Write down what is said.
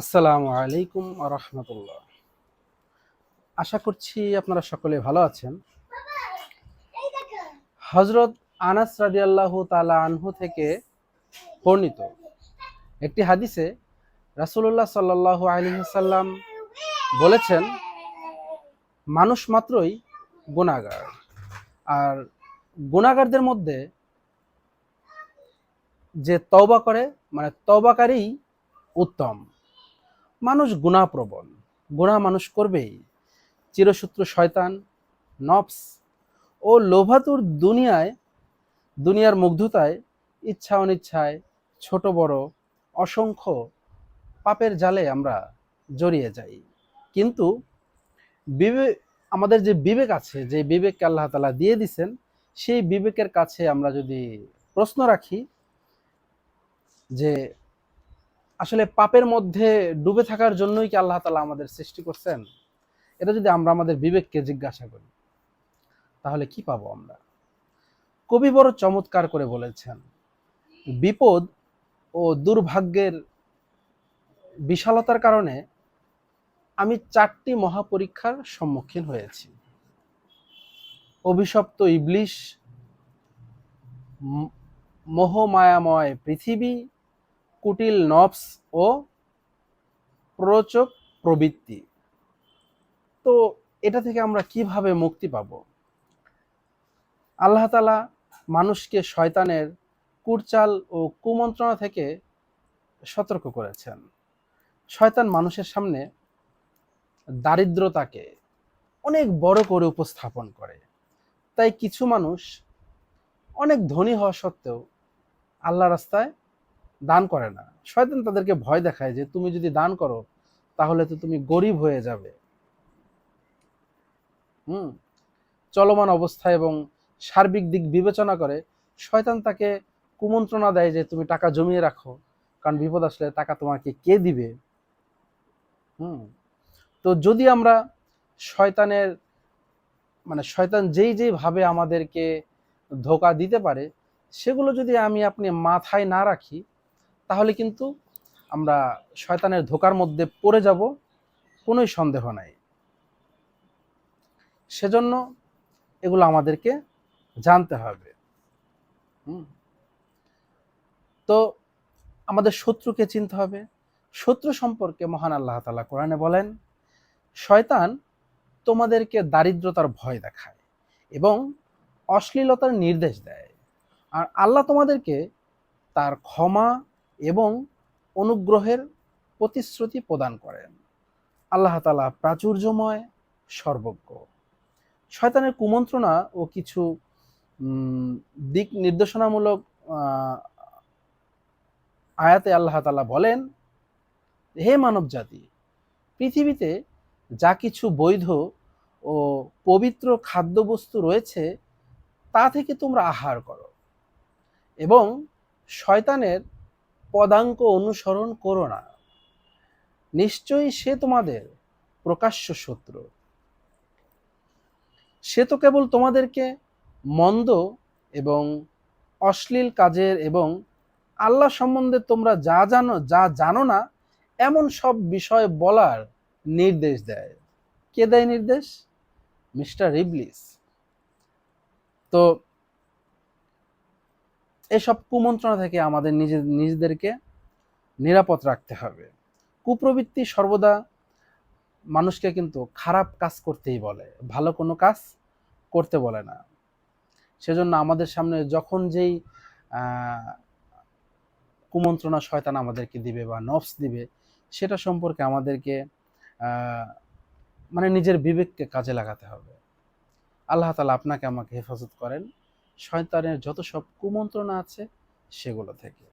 আসসালামু আলাইকুম রহমতুল্লাহ। আশা করছি আপনারা সকলে ভালো আছেন। হজরত আনাস রাদিয়াল্লাহু তালা আনহু থেকে বর্ণিত একটি হাদিসে রাসূলুল্লাহ সাল্লাল্লাহু আলাইহি সাল্লাম বলেছেন, মানুষ মাত্রই গুণাগার আর গুণাগারদের মধ্যে যে তওবা করে মানে তওবাকারী উত্তম। মানুষ গুণাপ্রবণ। গুণা মানুষ করবেই। চিরশত্রু শয়তান, নফস ও লোভাতুর দুনিয়ায়, দুনিয়ার মুগ্ধতায়, ইচ্ছা অনিচ্ছায় ছোট বড় অসংখ্য পাপের জালে আমরা জড়িয়ে যাই। কিন্তু বিবেক আমাদের যে বিবেক আছে, যে বিবেককে আল্লাহ তালা দিয়ে দিছেন, সেই বিবেকের কাছে আমরা যদি প্রশ্ন রাখি যে আসলে পাপের মধ্যে ডুবে থাকার জন্যই কি আল্লাহ তালা আমাদের সৃষ্টি করছেন? এটা যদি আমরা আমাদের বিবেককে জিজ্ঞাসা করি, তাহলে কি পাবো আমরা? কবি বড় চমৎকার করে বলেছেন, বিপদ ও দুর্ভাগ্যের বিশালতার কারণে আমি চারটি মহাপরীক্ষার সম্মুখীন হয়েছি। অভিশপ্ত ইবলিশ মোহমায়াময় পৃথিবী কুটিল নফস ও প্ররোচক প্রবৃত্তি। তো এটা থেকে আমরা কীভাবে মুক্তি পাব? আল্লাহ তালা মানুষকে শয়তানের কুরচাল ও কুমন্ত্রণা থেকে সতর্ক করেছেন। শয়তান মানুষের সামনে দারিদ্রতাকে অনেক বড় করে উপস্থাপন করে। তাই কিছু মানুষ অনেক ধনী হওয়া সত্ত্বেও আল্লাহ রাস্তায় দান করে না। শয়তান তাদেরকে ভয় দেখায় যে, তুমি যদি দান করো, তাহলে তো তুমি গরিব হয়ে যাবে। হুম? চলমান অবস্থা এবং সার্বিক দিক বিবেচনা করে শয়তান তাকে কুমন্ত্রণা দেয় যে, তুমি টাকা জমিয়ে রাখো, কারণ বিপদ আসলে টাকা তোমাকে কে দিবে? হুম? তো যদি আমরা শয়তানের মানে শয়তান যেই যেই ভাবে আমাদেরকে ধোকা দিতে পারে, সেগুলো যদি আমি আপনি মাথায় না রাখি তাহলে কিন্তু আমরা শয়তানের ধোকার মধ্যে পড়ে যাব, কোনোই সন্দেহ নাই। সেজন্য এগুলো আমাদেরকে জানতে হবে। তো আমাদের শত্রুকে চিনতে হবে। শত্রু সম্পর্কে মহান আল্লাহ তালা কোরআনে বলেন, শয়তান তোমাদেরকে দারিদ্রতার ভয় দেখায় এবং অশ্লীলতার নির্দেশ দেয়। আর আল্লাহ তোমাদেরকে তার ক্ষমা এবং অনুগ্রহের প্রতিশ্রুতি প্রদান করেন। আল্লাহ তালা প্রাচুর্যময়, সর্বজ্ঞ। শয়তানের কুমন্ত্রণা ও কিছু দিক নির্দেশনামূলক আয়াতে আল্লাহ তালা বলেন, হে মানব জাতি পৃথিবীতে যা কিছু বৈধ ও পবিত্র খাদ্যবস্তু রয়েছে, তা থেকে তোমরা আহার করো এবং শয়তানের পদাঙ্ক অনুসরণ করো না। নিশ্চয়ই সে তোমাদের প্রকাশ্য শত্রু। সে তো কেবল তোমাদেরকে মন্দ এবং অশ্লীল কাজের এবং আল্লাহ সম্বন্ধে তোমরা যা জানো যা জানো না, এমন সব বিষয় বলার নির্দেশ দেয়। কে দেয় নির্দেশ? মিস্টার ইবলিস। তো এসব কুমন্ত্রণা থেকে আমাদের নিজে, নিজেদেরকে নিরাপদ রাখতে হবে। কুপ্রবৃত্তি সর্বদা মানুষকে কিন্তু খারাপ কাজ করতেই বলে, ভালো কোনো কাজ করতে বলে না। সেজন্য আমাদের সামনে যখন যেই কুমন্ত্রণা শয়তান আমাদেরকে দিবে বা নফস দিবে, সেটা সম্পর্কে আমাদেরকে মানে নিজের বিবেককে কাজে লাগাতে হবে। আল্লাহ তালা আপনাকে আমাকে হেফাজত করেন। শয়তানের যত সব কুমন্ত্রণা আছে সেগুলো থেকে।